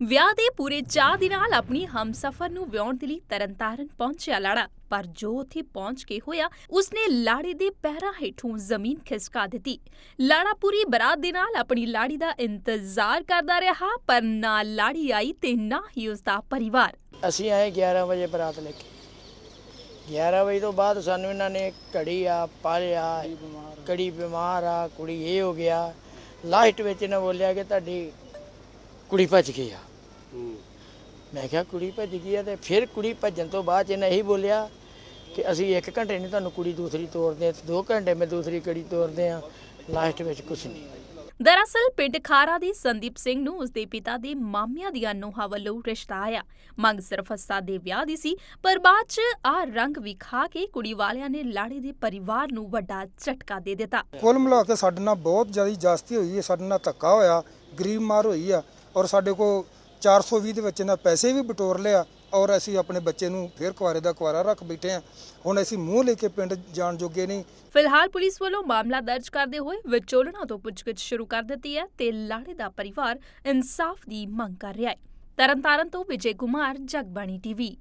ਵਿਆਹ ਦੇ ਪੂਰੇ ਚਾਹ ਦੇ ਨਾਲ ਆਪਣੀ ਹਮਸਫਰ ਨੂੰ ਵਿਆਹੁਣ ਦੇ ਲਈ ਤਰਨਤਾਰਨ ਪਹੁੰਚਿਆ ਲਾੜਾ, ਪਰ ਜੋ ਉੱਥੇ ਪਹੁੰਚ ਕੇ ਹੋਇਆ, ਉਸਨੇ ਲਾੜੇ ਦੇ ਪੈਰਾਂ ਹੇਠੋਂ ਜ਼ਮੀਨ ਖਿਸਕਾ ਦਿੱਤੀ। ਲਾੜਾ ਪੂਰੀ ਬਰਾਤ ਦੇ ਨਾਲ ਆਪਣੀ ਲਾੜੀ ਦਾ ਇੰਤਜ਼ਾਰ ਕਰਦਾ ਰਿਹਾ, ਪਰ ਨਾ ਲਾੜੀ ਆਈ ਤੇ ਨਾ ਹੀ ਉਸਦਾ ਪਰਿਵਾਰ। ਅਸੀਂ ਆਏ 11 ਵਜੇ ਬਰਾਤ ਲੈ ਕੇ। 11 ਵਜੇ ਤੋਂ ਬਾਅਦ ਸਾਨੂੰ ਇਹਨਾਂ ਨੇ ਘੜੀ ਆ, ਪਾਲਿਆ ਕੜੀ ਬਿਮਾਰ ਆ, ਕੁੜੀ ਇਹ ਹੋ ਗਿਆ। ਲਾਸਟ ਵਿੱਚ ਇਹਨਾਂ ਬੋਲਿਆ ਕਿ ਤੁਹਾਡੀ ਕੁੜੀ ਭੱਜ ਗਈ ਆ। ਮੈਂ ਕਿਹਾ ਕੁੜੀ ਭੱਜ ਗਈ ਆ ਤੇ ਫਿਰ ਕੁੜੀ ਭੱਜਣ ਤੋਂ ਬਾਅਦ ਇਹਨੇ ਇਹੀ ਬੋਲਿਆ ਕਿ ਅਸੀਂ 1 ਘੰਟੇ ਨਹੀਂ ਤੁਹਾਨੂੰ ਕੁੜੀ ਦੂਸਰੀ ਤੋਰਦੇ 2 ਘੰਟੇ ਮੈਂ ਦੂਸਰੀ ਕੁੜੀ ਤੋਰਦੇ ਆ ਲਾਸਟ ਵਿੱਚ ਕੁਝ ਨਹੀਂ। ਦਰਅਸਲ ਪਿੰਡ ਖਾਰਾ ਦੇ ਸੰਦੀਪ ਸਿੰਘ ਨੂੰ ਉਸਦੇ ਪਿਤਾ ਦੇ ਮਾਮਿਆਂ ਦੀਆਂ ਨੋਹਾਂ ਵੱਲੋਂ ਰਿਸ਼ਤਾ ਆਇਆ। ਮੰਗ ਸਿਰਫ ਸਾਦੇ ਵਿਆਹ ਦੀ ਸੀ ਪਰ ਬਾਅਦ 'ਚ ਆ ਰੰਗ ਵਿਖਾ ਕੇ ਕੁੜੀ ਵਾਲਿਆਂ ਨੇ ਲਾੜੇ ਦੇ ਪਰਿਵਾਰ ਨੂੰ ਵੱਡਾ ਝਟਕਾ ਦੇ ਦਿੱਤਾ। ਕੁੱਲ ਮਿਲਾ ਕੇ ਸਾਡੇ ਨਾਲ ਬਹੁਤ ਜ਼ਿਆਦਾ ਜਾਸਤੀ ਹੋਈ ਹੈ ਸਾਡੇ ਨਾਲ ਧੱਕਾ ਹੋਇਆ ਗਰੀਬ ਮਾਰ ਹੋਈ ਆ। ਔਰ ਸਾਡੇ ਕੋਲ 420 ਦੇ ਵਿੱਚ ਇਹਨਾਂ ਪੈਸੇ ਵੀ ਬਟੋਰ ਲਿਆ ਔਰ ਅਸੀਂ ਆਪਣੇ ਬੱਚੇ ਨੂੰ ਫੇਰ ਕੁਆਰੇ ਦਾ ਕੁਆਰਾ ਰੱਖ ਬੈਠੇ ਆ ਹੁਣ ਅਸੀਂ ਮੂੰਹ ਲੈ ਕੇ ਪਿੰਡ ਜਾਣ ਜੋਗੇ ਨਹੀਂ। ਫਿਲਹਾਲ ਪੁਲਿਸ ਵੱਲੋਂ ਮਾਮਲਾ ਦਰਜ ਕਰਦੇ ਹੋਏ ਵਿਚੋਲਣਾ ਤੋਂ ਪੁੱਛਗਿੱਛ ਸ਼ੁਰੂ ਕਰ ਦਿੱਤੀ ਹੈ ਤੇ ਲਾੜੇ ਦਾ ਪਰਿਵਾਰ ਇਨਸਾਫ ਦੀ ਮੰਗ ਕਰ ਰਿਹਾ ਹੈ। ਤਰਨਤਾਰਨ ਤੋਂ ਵਿਜੇ ਕੁਮਾਰ, ਜਗਬਾਣੀ ਟੀਵੀ।